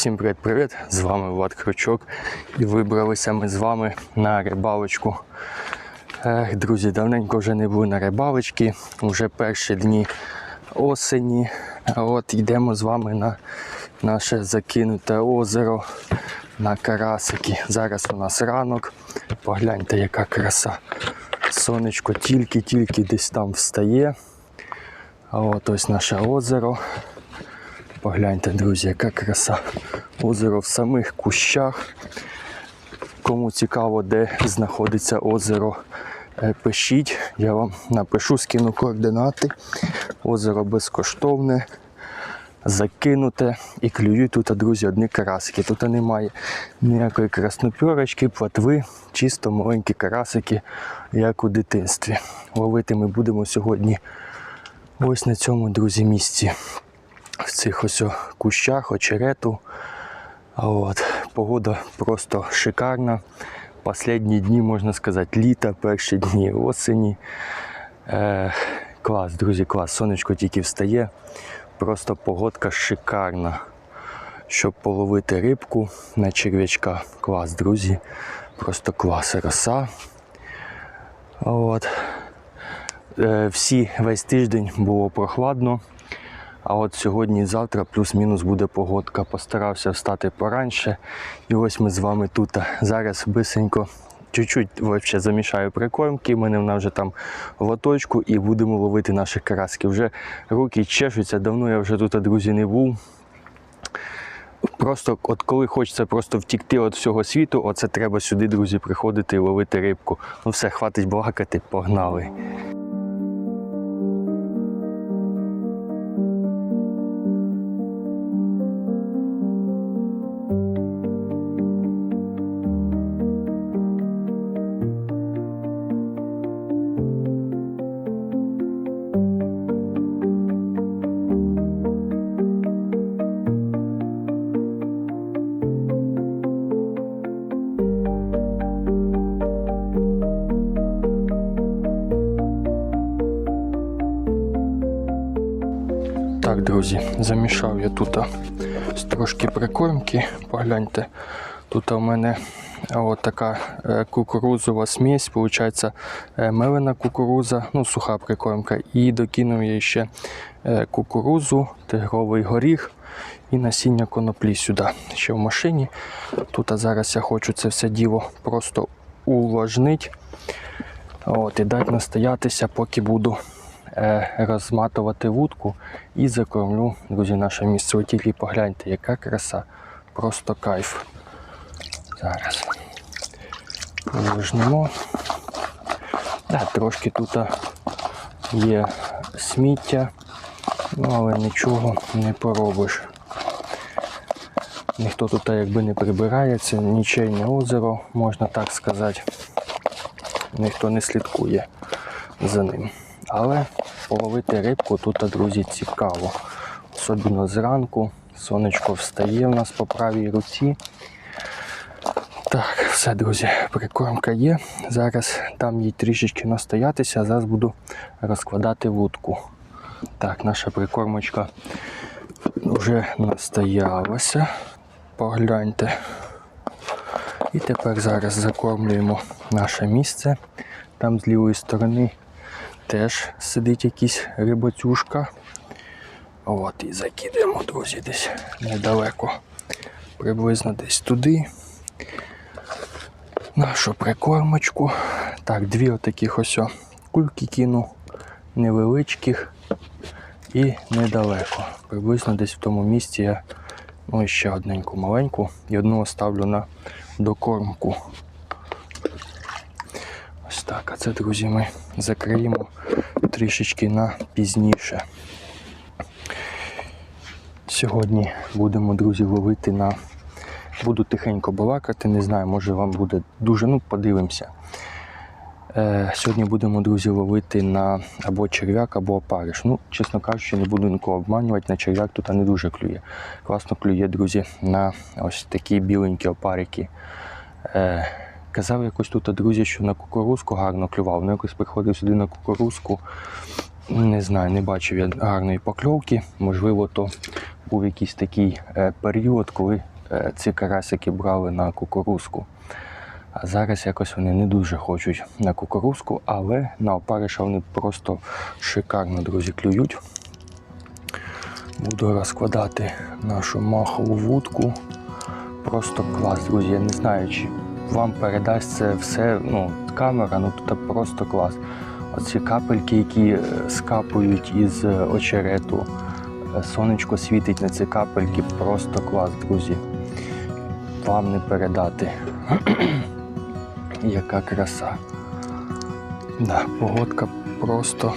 Всім привіт-привіт! З вами Влад Крючок. І вибралися ми з вами на рибалочку. Ех, друзі, давненько вже не були на рибалочці, вже перші дні осені. От йдемо з вами на наше закинуте озеро на карасики. Зараз у нас ранок. Погляньте, яка краса. Сонечко тільки-тільки десь там встає. От ось наше озеро. Погляньте, друзі, яка краса. Озеро в самих кущах. Кому цікаво, де знаходиться озеро, е, пишіть. Я вам напишу, скину координати. Озеро безкоштовне, закинуте і клюють тут, друзі, одні карасики. Тут немає ніякої краснопьорочки, платви, чисто маленькі карасики, як у дитинстві. Ловити ми будемо сьогодні ось на цьому, друзі, місці в цих ось кущах, очерету. От. Погода просто шикарна. Последні дні, можна сказати, літа, перші дні осені. Е, клас, друзі, клас. Сонечко тільки встає. Просто погодка шикарна. Щоб половити рибку на черв'ячка. Клас, друзі. Просто клас. Роса. От. Е, всі весь тиждень було прохладно. А от сьогодні і завтра плюс-мінус буде погодка. Постарався встати пораньше. І ось ми з вами тут. Зараз бисенько чуть-чуть вообще замішаю прикормки. У мене вона вже там в лоточку і будемо ловити наші караски. Вже руки чешуться, давно я вже тут, друзі, не був. Просто от коли хочеться просто втікти від всього світу, оце треба сюди, друзі, приходити і ловити рибку. Ну все, хватить балакати, погнали. Друзі, замішав я тут трошки прикормки. Погляньте, тут у мене от така е, кукурузова смесь, виходить е, мелена кукуруза, ну суха прикормка. І докинув я ще е, кукурузу, тигровий горіх і насіння коноплі сюди. Ще в машині. Тут зараз я хочу це все діло просто увлажнити. От, і дати настоятися, поки буду розматувати вудку і закормлю, друзі, наше місце. Ви тільки погляньте, яка краса. Просто кайф. Зараз вижнемо. Да, трошки тут є сміття, ну, але нічого не поробиш. Ніхто тут якби не прибирає, це нічейне озеро, можна так сказати. Ніхто не слідкує за ним. Але половити рибку тут, друзі, цікаво. Особливо зранку. Сонечко встає у нас по правій руці. Так, все, друзі, прикормка є. Зараз дам їй трішечки настоятися, а зараз буду розкладати вудку. Так, наша прикормочка вже настоялася. Погляньте. І тепер зараз закормлюємо наше місце. Там з лівої сторони теж сидить якийсь риботюшка. От, і закидаємо, друзі, десь недалеко. Приблизно десь туди. Нашу прикормочку. Так, дві отаких ось кульки кину, невеличких і недалеко. Приблизно десь в тому місці я ну, ще одненьку маленьку і одну оставлю на докормку. Ось так. А це, друзі, ми закриємо трішечки на пізніше. Сьогодні будемо, друзі, ловити на. Буду тихенько балакати, не знаю, може вам буде дуже, ну, подивимося. Е, сьогодні будемо, друзі, ловити на або черв'як, або опариш. Ну, чесно кажучи, не буду нікого обманювати, на черв'як тут не дуже клює. Класно клює, друзі, на ось такі біленькі опарики. Е, казав якось тут, друзі, що на кукурузку гарно клював. Ну, якось приходив сюди на кукурузку. Не знаю, не бачив я гарної покльовки. Можливо, то був якийсь такий е, період, коли е, ці карасики брали на кукурузку. А зараз якось вони не дуже хочуть на кукурузку, але на опариша вони просто шикарно, друзі, клюють. Буду розкладати нашу махову вудку. Просто клас, друзі. Я не знаю, чи вам передасть це все, ну, камера, ну тут просто клас. Оці капельки, які е, скапують із е, очерету. Е, Сонечко світить на ці капельки, просто клас, друзі. Вам не передати. Яка краса. Да, погодка просто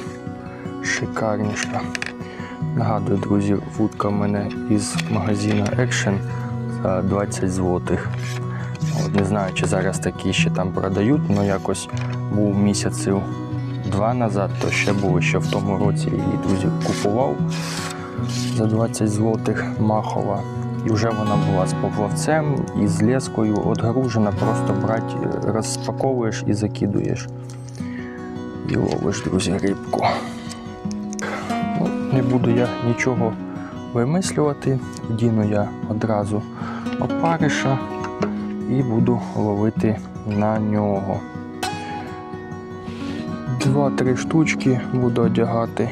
шикарніша. Нагадую, друзі, вудка в мене із магазину Action за 20 злотих. От, не знаю, чи зараз такі ще там продають, але якось був місяців два назад, то ще було, ще в тому році її, друзі, купував за 20 злотих махова. І вже вона була з поплавцем і з лескою отгружена, просто брать, е, розпаковуєш і закидуєш. І ловиш, друзі, рибку. Ну, не буду я нічого вимислювати. Вдіну я одразу опариша і буду ловити на нього. Два-три штучки буду одягати.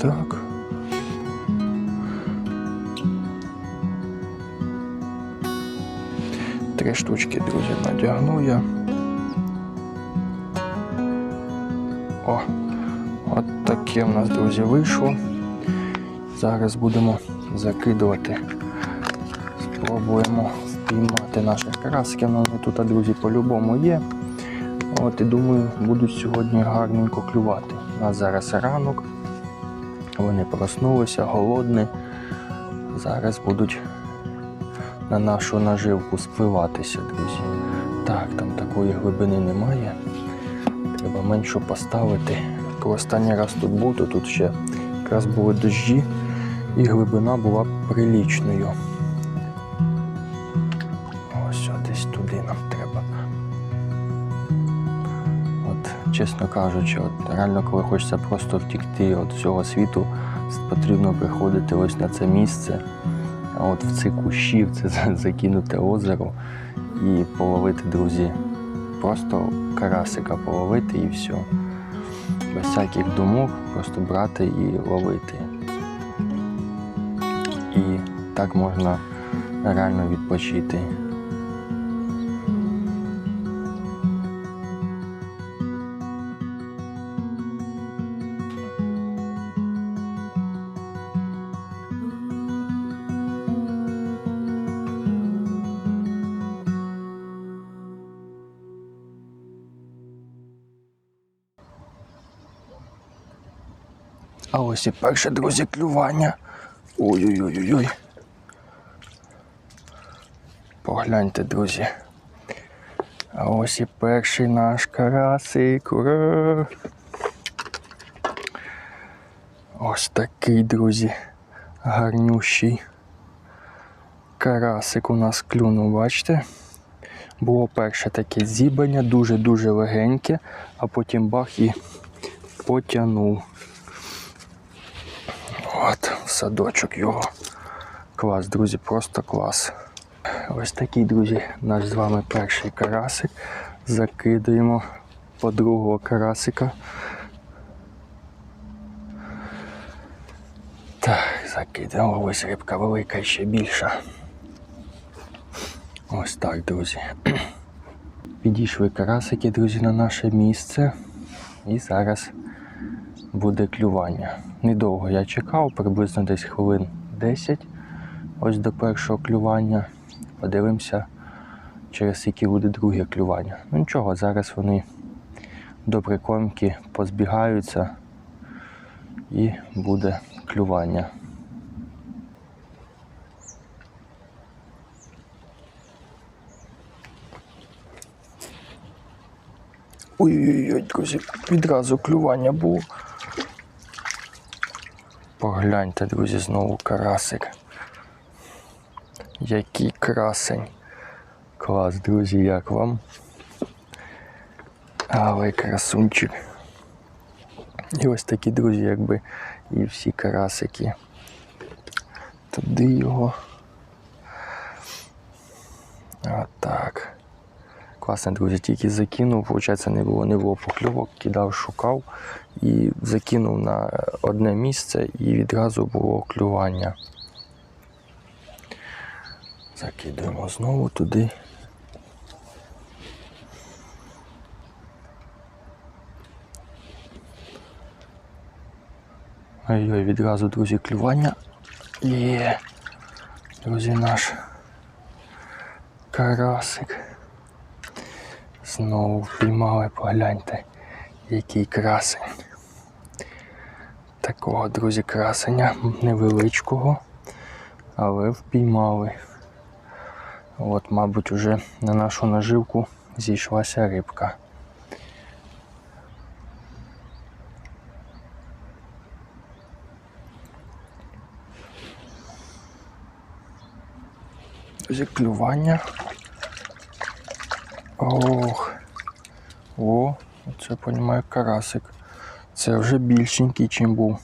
Так. Три штучки, друзі, надягну я. О, от таке в нас, друзі, вийшло. Зараз будемо закидувати. Спробуємо впіймати наших карасків. Ну, Вони тут, друзі, по-любому є. От і думаю, будуть сьогодні гарненько клювати. У нас зараз ранок. Вони проснулися, голодні. Зараз будуть на нашу наживку спливатися, друзі. Так, там такої глибини немає. Треба меншу поставити. Останній раз тут був, то тут ще якраз були дощі і глибина була прилічною. Чесно кажучи, от реально, коли хочеться просто втікти від всього світу, потрібно приходити ось на це місце, от в ці кущі, в це за- закинуте озеро і половити, друзі, просто карасика половити і все. Без всяких думок, просто брати і ловити. І так можна реально відпочити. Ось і перше, друзі, клювання. Ой-ой-ой-ой. Погляньте, друзі. А ось і перший наш карасик. Ура! Ось такий, друзі, гарнющий карасик у нас клюнув, бачите? Було перше таке зібрання, дуже-дуже легеньке, а потім бах і потягнув. Садочок його. Клас, друзі, просто клас. Ось такий, друзі, наш з вами перший карасик. Закидаємо по другого карасика. Так, закидаємо. Ось рибка велика ще більша. Ось так, друзі. Підійшли карасики, друзі, на наше місце. І зараз буде клювання. Недовго я чекав, приблизно десь хвилин 10 ось до першого клювання. Подивимося, через які буде друге клювання. Ну нічого, зараз вони до прикормки позбігаються і буде клювання. Ой-ой-ой, друзі, відразу клювання було. Погляньте, друзі, знову карасик. Який красень. Клас, друзі, як вам? Але красунчик. І ось такі, друзі, якби і всі карасики. туди його. Отак. Класно, друзі, тільки закинув, виходить, не було, не було покльовок, кидав, шукав і закинув на одне місце і відразу було клювання. Закидуємо знову туди. Ой-ой, відразу, друзі, клювання. Є, друзі, наш карасик. Знову впіймали, погляньте, який красень. Такого, друзі, красення невеличкого, але впіймали. От, мабуть, уже на нашу наживку зійшлася рибка. Друзі, клювання. Ох. О, це понімаю карасик. Це вже більшенький, чим був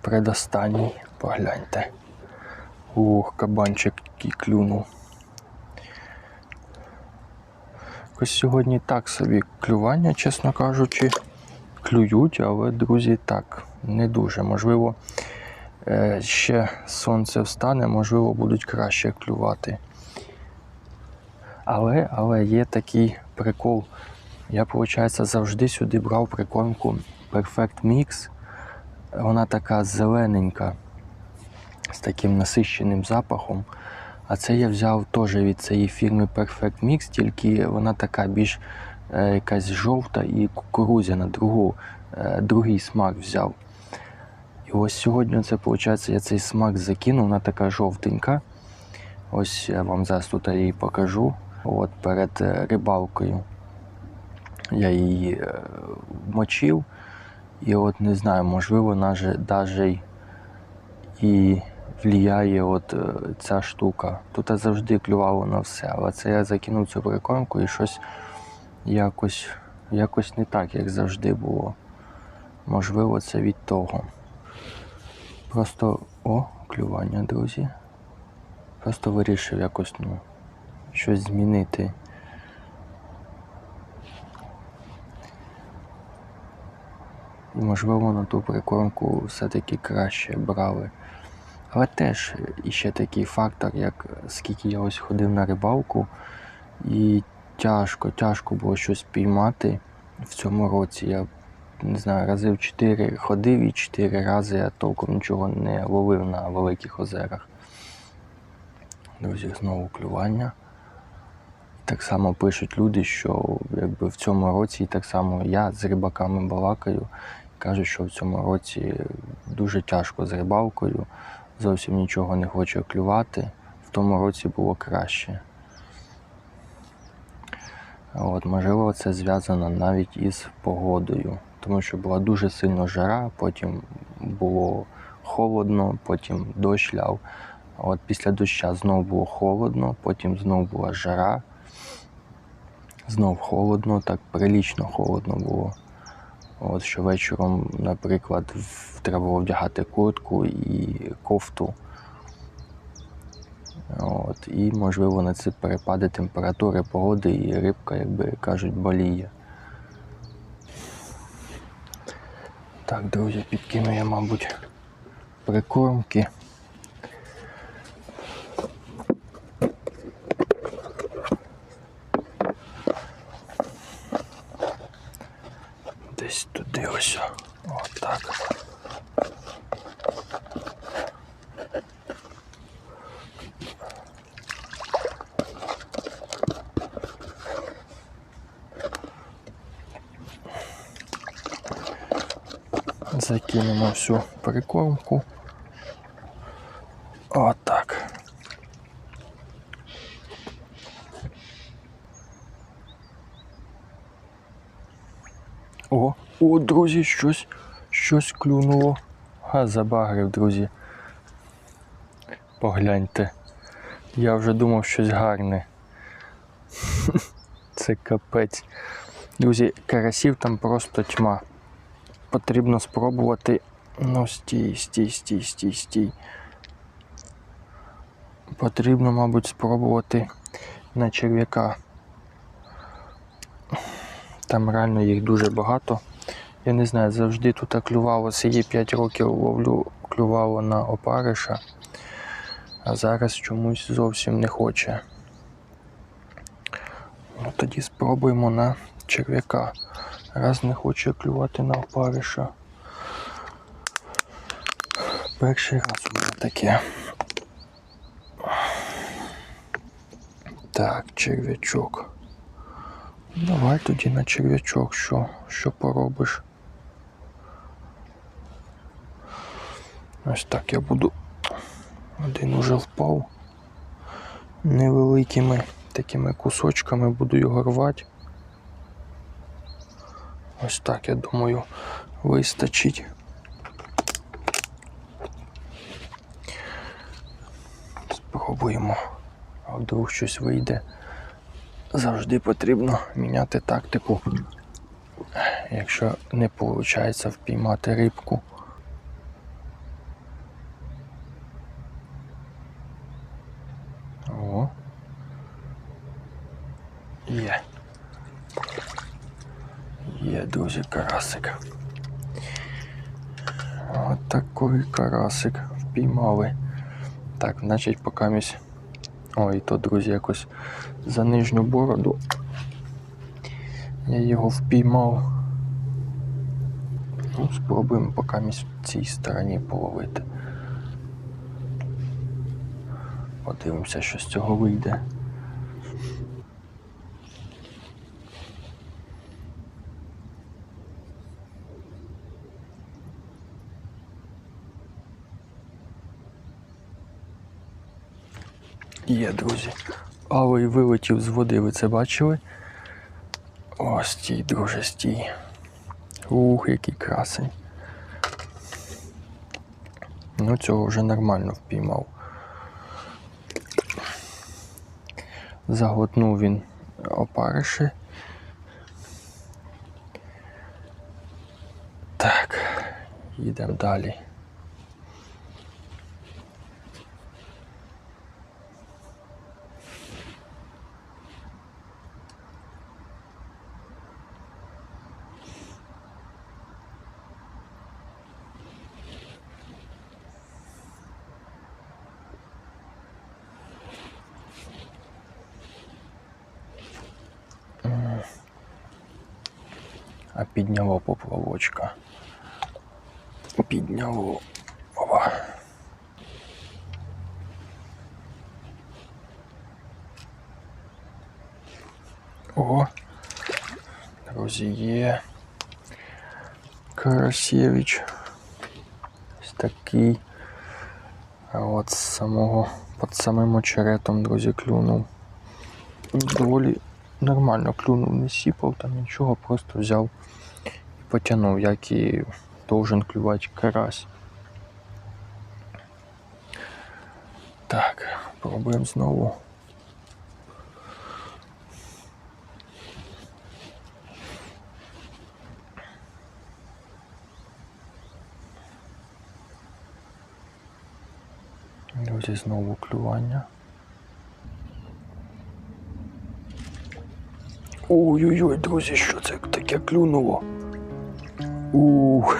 предостанній. Погляньте. Ох, кабанчик який клюнув. Ось сьогодні так собі клювання, чесно кажучи, клюють, але, друзі, так, не дуже. Можливо, е, ще сонце встане, можливо, будуть краще клювати. Але, але є такий прикол. Я, виходить, завжди сюди брав прикормку Perfect Mix. Вона така зелененька, з таким насищеним запахом. А це я взяв теж від цієї фірми Perfect Mix, тільки вона така більш е, якась жовта і кукурудзяна, другу, е, другий смак взяв. І ось сьогодні це, виходить, я цей смак закинув, вона така жовтенька. Ось я вам зараз тут її покажу. От перед е, рибалкою я її е, мочив. І от не знаю, можливо, навіть і влияє от е, ця штука. Тут завжди клювало на все, але це я закинув цю прикормку і щось якось, якось не так, як завжди було. Можливо, це від того. Просто о, клювання, друзі. Просто вирішив якось ну, щось змінити. І можливо на ту прикормку все-таки краще брали. Але теж іще такий фактор, як скільки я ось ходив на рибалку, і тяжко, тяжко було щось піймати в цьому році. Я не знаю, разів 4 ходив і 4 рази я толком нічого не ловив на великих озерах. Друзі, знову клювання. Так само пишуть люди, що якби в цьому році, і так само я з рибаками балакаю, кажуть, що в цьому році дуже тяжко з рибалкою, зовсім нічого не хоче клювати. В тому році було краще. От, Можливо, це зв'язано навіть із погодою, тому що була дуже сильно жара, потім було холодно, потім дощ ляв. От Після доща знов було холодно, потім знов була жара, знов холодно, так прилічно холодно було. От Що вечором, наприклад, треба було вдягати куртку і кофту. От, і, можливо, на ці перепади температури, погоди і рибка, як би кажуть, боліє. Так, друзі, підкину я, мабуть, прикормки. Десь туди ось. Отак. Закинемо всю прикормку. Отак. О, друзі, щось, щось клюнуло. А забагрив, друзі. Погляньте. Я вже думав щось гарне. Це капець. Друзі, карасів там просто тьма. Потрібно спробувати. Ну, стій, стій, стій, стій, стій. Потрібно, мабуть, спробувати на черв'яка. Там реально їх дуже багато. Я не знаю, завжди тут клювало, сиї 5 років ловлю, клювало на опариша, а зараз чомусь зовсім не хоче. Ну тоді спробуємо на черв'яка. Раз не хоче клювати на опариша. Перший раз у мене таке. Так, черв'ячок. Давай тоді на черв'ячок, що, що поробиш. Ось так я буду. Один уже впав. Невеликими такими кусочками буду його рвати. Ось так, я думаю, вистачить. Спробуємо. А вдруг щось вийде. Завжди потрібно міняти тактику. Якщо не виходить впіймати рибку. О. Є. Є, друзі, карасик. От такий карасик впіймали. Так, значить, поки місь. Ой, то, друзі, якось за нижню бороду. Я його впіймав. Ну, спробуємо поки місь в цій стороні половити. Подивимося, що з цього вийде. Є, друзі. Алий вилетів з води, ви це бачили? О, стій, друже, стій. Ух, який красень. Ну, цього вже нормально впіймав. Заглотнув він опариші. Так, їдемо далі. А підняло поплавочка. Підняло. Ова. О, друзі, є. Карасєвич. Ось такий. А от самого під самим очеретом, друзі, клюнув. Доволі нормально клюнув, не сіпав там нічого, просто взяв і потягнув, як і должен клювати карась. Так, пробуємо знову. Друзі, знову клювання. Ой-ой-ой, друзі, що це таке клюнуло? Ух.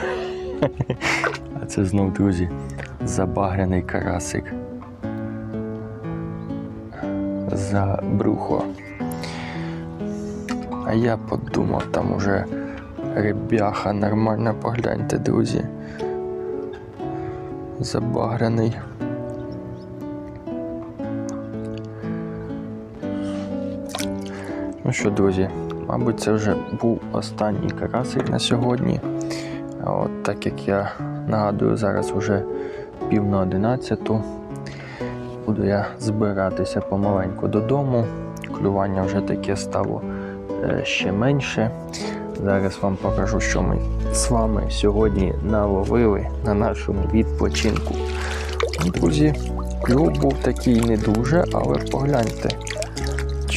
А це знов, друзі, забагряний карасик. За брухо. А я подумав, там уже ребяха нормально погляньте, друзі. Забагряний. Ну що, друзі, мабуть, це вже був останній карасик на сьогодні. От так як я нагадую, зараз вже пів на одинадцяту. Буду я збиратися помаленьку додому. Клювання вже таке стало е, ще менше. Зараз вам покажу, що ми з вами сьогодні наловили на нашому відпочинку. Друзі, клюв був такий не дуже, але погляньте.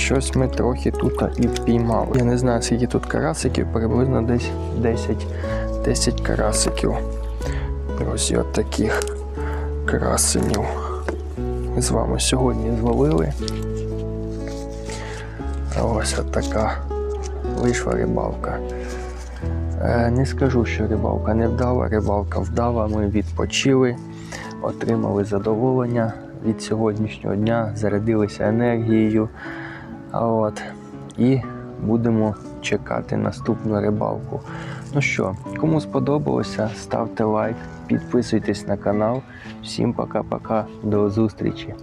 Щось ми трохи тут і впіймали. Я не знаю, скільки тут карасиків, приблизно десь 10, 10 карасиків. Друзі, от таких красенів. з вами сьогодні зловили. Ось от така вийшла рибалка. Е, Не скажу, що рибалка не вдала, рибалка вдала. Ми відпочили, отримали задоволення від сьогоднішнього дня, зарядилися енергією. От. І будемо чекати наступну рибалку. Ну що, кому сподобалося, ставте лайк, підписуйтесь на канал. Всім пока-пока, до зустрічі!